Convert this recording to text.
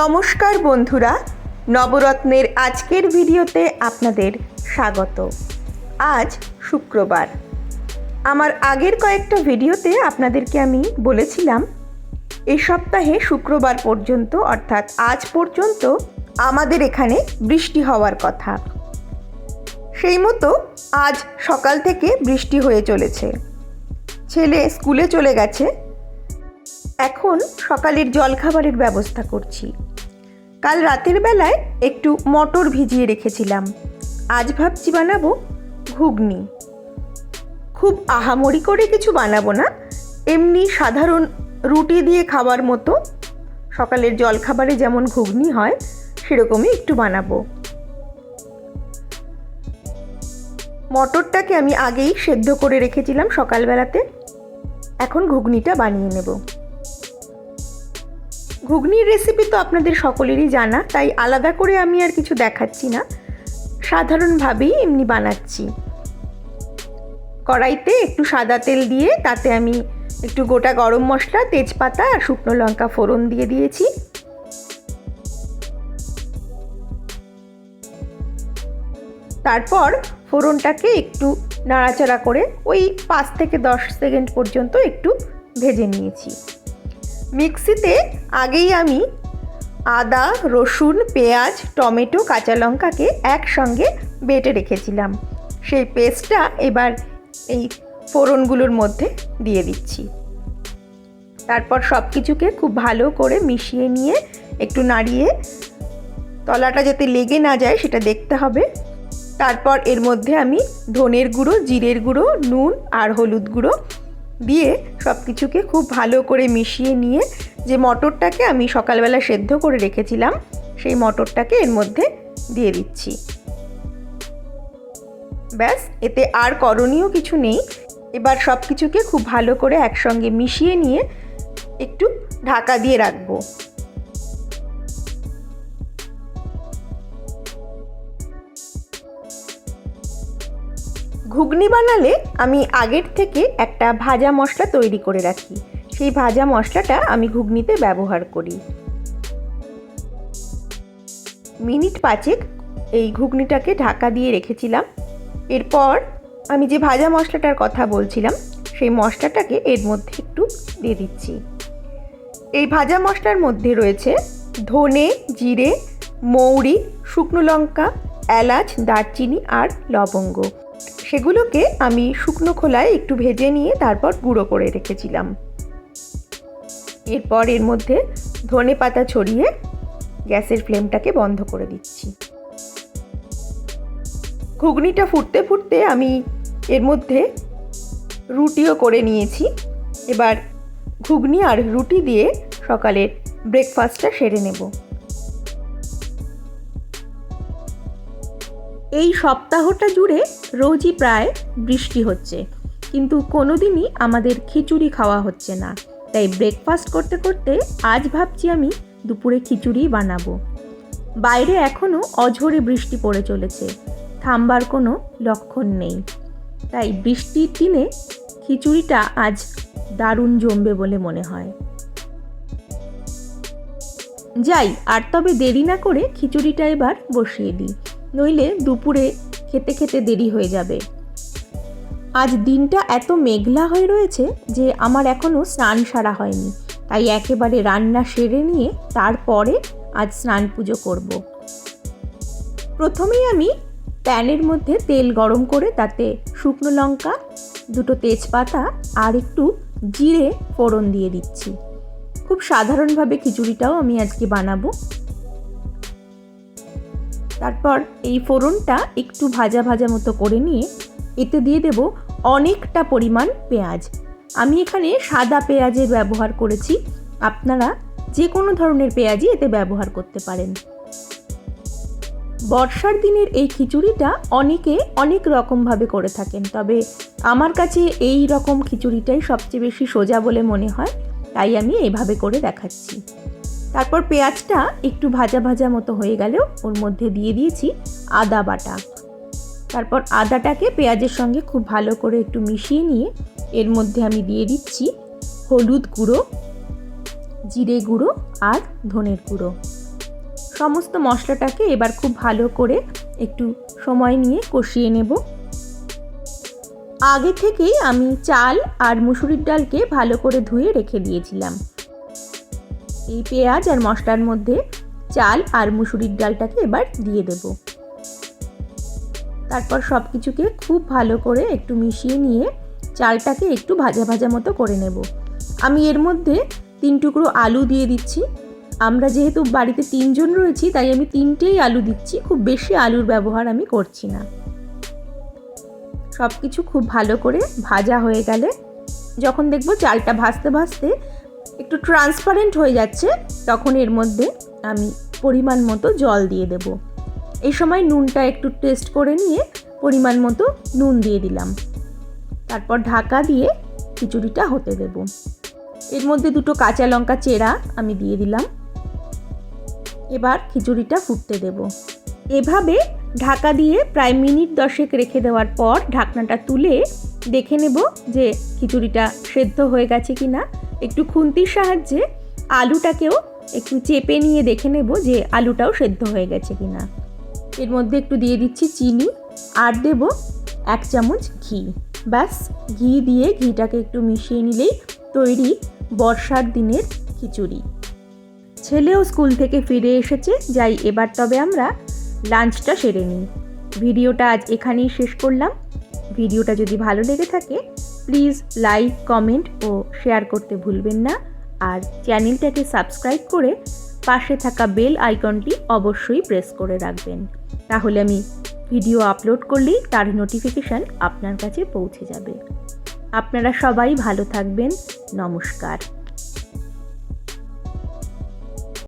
নমস্কার বন্ধুরা, নবরত্নের আজকের ভিডিওতে আপনাদের স্বাগত। আজ শুক্রবার। আমার আগের কয়েকটা ভিডিওতে আপনাদেরকে আমি বলেছিলাম এই সপ্তাহে শুক্রবার পর্যন্ত, অর্থাৎ আজ পর্যন্ত আমাদের এখানে বৃষ্টি হওয়ার কথা। সেই মতো আজ সকাল থেকে বৃষ্টি হয়ে চলেছে। ছেলে স্কুলে চলে গেছে। এখন সকালের জলখাবারের ব্যবস্থা করছি। কাল রাতের বেলায় একটু মটর ভিজিয়ে রেখেছিলাম। আজ ভাবছি বানাবো ঘুগনি। খুব আহামরি করে কিছু বানাবো না। এমনি সাধারণ রুটি দিয়ে খাবার মতো। সকালের জলখাবারে যেমন ঘুগনি হয়, সেরকমই একটু বানাবো। মটরটাকে আমি আগেই সেদ্ধ করে রেখেছিলাম সকালবেলাতে। এখন ঘুগনিটা বানিয়ে নেব। ঘুগনির রেসিপি তো আপনাদের সকলেরই জানা, তাই আলাদা করে আমি আর কিছু দেখাচ্ছি না। সাধারণভাবেই এমনি বানাচ্ছি। কড়াইতে একটু সাদা তেল দিয়ে তাতে আমি একটু গোটা গরম মশলা, তেজপাতা আর শুকনো লঙ্কা ফোড়ন দিয়ে দিয়েছি। তারপর ফোড়নটাকে একটু নাড়াচাড়া করে ওই পাঁচ থেকে দশ সেকেন্ড পর্যন্ত একটু ভেজে নিয়েছি। মিক্সিতে আগেই আমি আদা, রসুন, পেঁয়াজ, টমেটো, কাঁচা লঙ্কাকে একসঙ্গে বেটে রেখেছিলাম। সেই পেস্টটা এবার এই ফোড়নগুলোর মধ্যে দিয়ে দিচ্ছি। তারপর সব কিছুকে খুব ভালো করে মিশিয়ে নিয়ে একটু নাড়িয়ে তলাটা যাতে লেগে না যায় সেটা দেখতে হবে। তারপর এর মধ্যে আমি ধনের গুঁড়ো, জিরের গুঁড়ো, নুন আর হলুদ গুঁড়ো দিয়ে সব কিছুকে খুব ভালো করে মিশিয়ে নিয়ে যে মটরটাকে আমি সকালবেলা সেদ্ধ করে রেখেছিলাম, সেই মটরটাকে এর মধ্যে দিয়ে দিচ্ছি। ব্যাস, এতে আর করণীয় কিছু নেই। এবার সব কিছুকে খুব ভালো করে একসঙ্গে মিশিয়ে নিয়ে একটু ঢাকা দিয়ে রাখব। ঘুগনি বানালে আমি আগের থেকে একটা ভাজা মশলা তৈরি করে রাখি। সেই ভাজা মশলাটা আমি ঘুগনিতে ব্যবহার করি। মিনিট পাঁচেক এই ঘুগনিটাকে ঢাকা দিয়ে রেখেছিলাম। এরপর আমি যে ভাজা মশলাটার কথা বলছিলাম, সেই মশলাটাকে এর মধ্যে একটু দিয়ে দিচ্ছি। এই ভাজা মশলার মধ্যে রয়েছে ধনে, জিরে, মৌরি, শুকনো লঙ্কা, এলাচ, দারচিনি আর লবঙ্গ। সেগুলোকে আমি শুকনো খোলায় একটু ভেজে নিয়ে তারপর গুঁড়ো করে রেখেছিলাম। এরপর এর মধ্যে ধনে পাতা ছড়িয়ে গ্যাসের ফ্লেমটাকে বন্ধ করে দিচ্ছি। ঘুগনিটা ফুটতে ফুটতে আমি এর মধ্যে রুটিও করে নিয়েছি। এবার ঘুগনি আর রুটি দিয়ে সকালের ব্রেকফাস্টটা সেরে নেব। এই সপ্তাহটা জুড়ে রোজই প্রায় বৃষ্টি হচ্ছে। কিন্তু কোনো দিনই আমাদের খিচুড়ি খাওয়া হচ্ছে না। তাই ব্রেকফাস্ট করতে করতে আজ ভাবছি আমি দুপুরে খিচুড়ি বানাবো। বাইরে এখনও অঝরে বৃষ্টি পড়ে চলেছে। থামবার কোনো লক্ষণ নেই। তাই বৃষ্টির দিনে খিচুড়িটা আজ দারুণ জমবে বলে মনে হয়। যাই, আর তবে দেরি না করে খিচুড়িটা এবার বসিয়ে দিই। নইলে দুপুরে খেতে খেতে দেরি হয়ে যাবে। আজ দিনটা এত মেঘলা হয়ে রয়েছে যে আমার এখনও স্নান সারা হয়নি। তাই একেবারে রান্না সেরে নিয়ে তারপরে আজ স্নান পুজো করব। প্রথমেই আমি প্যানের মধ্যে তেল গরম করে তাতে শুকনো লঙ্কা, দুটো তেজপাতা আর একটু জিরে ফোড়ন দিয়ে দিচ্ছি। খুব সাধারণভাবে খিচুড়িটাও আমি আজকে বানাবো। তারপর এই ফোড়নটা একটু ভাজা ভাজা মতো করে নিয়ে এতে দিয়ে দেব অনেকটা পরিমাণ পেঁয়াজ। আমি এখানে সাদা পেঁয়াজের ব্যবহার করেছি। আপনারা যে কোনো ধরনের পেঁয়াজই এতে ব্যবহার করতে পারেন। বর্ষার দিনের এই খিচুড়িটা অনেকে অনেক রকমভাবে করে থাকেন, তবে আমার কাছে এই রকম খিচুড়িটাই সবচেয়ে বেশি সোজা বলে মনে হয়, তাই আমি এইভাবে করে দেখাচ্ছি। তারপর পেঁয়াজটা একটু ভাজা ভাজা মতো হয়ে গেলেও ওর মধ্যে দিয়ে দিয়েছি আদা বাটা। তারপর আদাটাকে পেঁয়াজের সঙ্গে খুব ভালো করে একটু মিশিয়ে নিয়ে এর মধ্যে আমি দিয়ে দিচ্ছি হলুদ গুঁড়ো, জিরে গুঁড়ো আর ধনের গুঁড়ো। সমস্ত মশলাটাকে এবার খুব ভালো করে একটু সময় নিয়ে কষিয়ে নেব। আগে থেকেই আমি চাল আর মুসুরির ডালকে ভালো করে ধুয়ে রেখে দিয়েছিলাম। এই পেঁয়াজ আর মশলার মধ্যে চাল আর মুসুরির ডালটাকে এবার দিয়ে দেব। তারপর সব কিছুকে খুব ভালো করে একটু মিশিয়ে নিয়ে চালটাকে একটু ভাজা ভাজা মতো করে নেব। আমি এর মধ্যে তিন টুকরো আলু দিয়ে দিচ্ছি। আমরা যেহেতু বাড়িতে তিনজন রয়েছি, তাই আমি তিনটেই আলু দিচ্ছি। খুব বেশি আলুর ব্যবহার আমি করছি না। সব কিছু খুব ভালো করে ভাজা হয়ে গেলে যখন দেখব চালটা ভাজতে ভাজতে একটু ট্রান্সপারেন্ট হয়ে যাচ্ছে, তখন এর মধ্যে আমি পরিমাণ মতো জল দিয়ে দেব। এই সময় নুনটা একটু টেস্ট করে নিয়ে পরিমাণ মতো নুন দিয়ে দিলাম। তারপর ঢাকা দিয়ে খিচুড়িটা হতে দেব। এর মধ্যে দুটো কাঁচা লঙ্কা চেরা আমি দিয়ে দিলাম। এবার খিচুড়িটা ফুটতে দেব। এভাবে ঢাকা দিয়ে প্রায় মিনিট দশেক রেখে দেওয়ার পর ঢাকনাটা তুলে দেখে নেব যে খিচুড়িটা সেদ্ধ হয়ে গেছে কি না একটু খুন্তির সাহায্যে আলুটাকেও একটু চেপে নিয়ে দেখে নেব যে আলুটাও সেদ্ধ হয়ে গেছে কি না এর মধ্যে একটু দিয়ে দিচ্ছি চিনি আর দেব এক চামচ ঘি। ব্যাস, ঘি দিয়ে ঘিটাকে একটু মিশিয়ে নিলেই তৈরি বর্ষার দিনের খিচুড়ি। ছেলেও স্কুল থেকে ফিরে এসেছে, যাই এবার তবে আমরা লাঞ্চটা সেরে নিই। ভিডিওটা আজ এখানেই শেষ করলাম। ভিডিওটা যদি ভালো লেগে থাকে প্লিজ লাইক, কমেন্ট ও শেয়ার করতে ভুলবেন না। আর চ্যানেলটাকে সাবস্ক্রাইব করে পাশে থাকা বেল আইকনটি অবশ্যই প্রেস করে রাখবেন। তাহলে আমি ভিডিও আপলোড করলেই তার নোটিফিকেশান আপনার কাছে পৌঁছে যাবে। আপনারা সবাই ভালো থাকবেন। নমস্কার।